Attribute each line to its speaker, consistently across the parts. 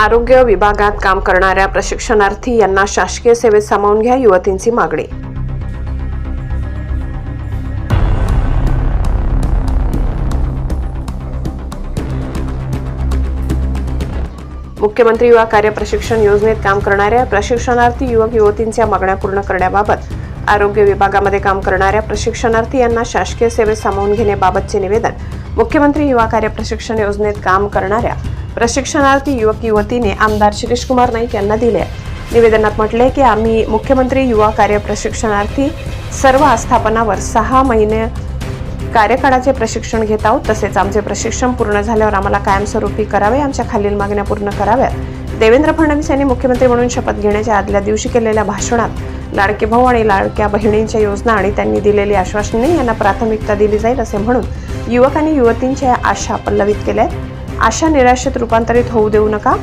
Speaker 1: आरोग्य विभागात काम करणाऱ्या प्रशिक्षणार्थी यांना शासकीय सेवेत सामावून घ्या युवतींची मागणी. मुख्यमंत्री युवा कार्य प्रशिक्षण योजनेत काम करणाऱ्या प्रशिक्षणार्थी युवक युवतींच्या मागण्या पूर्ण करण्याबाबत आरोग्य विभागामध्ये काम करणाऱ्या प्रशिक्षणार्थी यांना शासकीय सेवेत सामावून घेण्याबाबतचे निवेदन मुख्यमंत्री युवा कार्य प्रशिक्षण योजनेत काम करणाऱ्या प्रशिक्षणार्थी युवक युवतीने आमदार शिरीष कुमार नाईक यांना दिले. आहे निवेदनात म्हटले की आम्ही मुख्यमंत्री युवा कार्य प्रशिक्षणार्थी सर्व आस्थापनावर सहा महिने कार्यकाळाचे प्रशिक्षण घेत आहोत. तसेच आमचे प्रशिक्षण पूर्ण झाल्यावर आम्हाला कायमस्वरूपी करावे आमच्या खालील मागण्या पूर्ण कराव्यात. देवेंद्र फडणवीस यांनी मुख्यमंत्री म्हणून शपथ घेण्याच्या आदल्या दिवशी केलेल्या भाषणात लाडके भाऊ आणि लाडक्या बहिणींच्या योजना आणि त्यांनी दिलेली आश्वासने यांना प्राथमिकता दिली जाईल असे म्हणून युवक आणि युवतींच्या आशा पल्लवित केल्या आहेत आशा निराशेत रूपांतरित होऊ देऊ नका.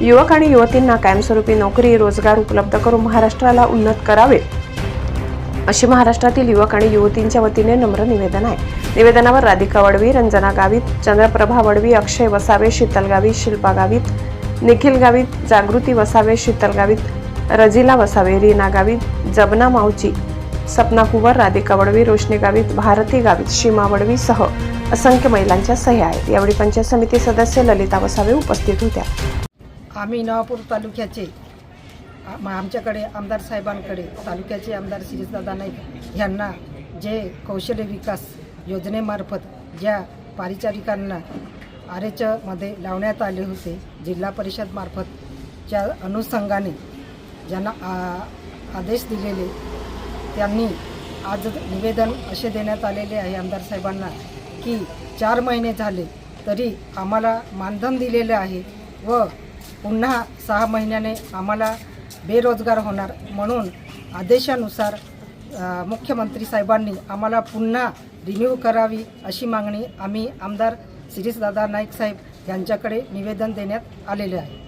Speaker 1: युवक आणि युवतींना कायमस्वरूपी नोकरी रोजगार उपलब्ध करून महाराष्ट्राला उन्नत करावे अशी महाराष्ट्रातील युवक आणि युवतींच्या वतीने नम्र निवेदन आहे. निवेदनावर राधिका वडवी रंजना गावित चंद्रप्रभा वडवी अक्षय वसावे शीतल गावित शिल्पा गावित निखिल गावित जागृती वसावे शीतल गावित रजिला वसावे रीना गावित जबना मावची सपना कुवर राधिका वडवी रोशनी गावित भारती गावित सीमा वडवी सह असंख्य महिलांच्या सह्या आहेत. यावेळी पंचायत समिती सदस्य ललिता वसावे उपस्थित होत्या.
Speaker 2: आम्ही नवापूर तालुक्याचे आमच्याकडे आमदार साहेबांकडे तालुक्याचे आमदार शिरीषदादा नाईक यांना जे कौशल्य विकास योजनेमार्फत ज्या पारिचारिकांना आर एच मध्ये लावण्यात आले होते जिल्हा परिषदमार्फतच्या अनुषंगाने ज्यांना आ- आदेश दिलेले त्यांनी आज निवेदन असे देण्यात आलेले आहे आमदार साहेबांना की चार महिने झाले तरी आम्हाला मानधन दिलेलं आहे व पुन्हा सहा महिन्याने आम्हाला बेरोजगार होणार म्हणून आदेशानुसार मुख्यमंत्री साहेबांनी आम्हाला पुन्हा रिन्यू करावी अशी मागणी आम्ही आमदार शिरीषदादा नाईक साहेब यांच्याकडे निवेदन देण्यात आलेले आहे.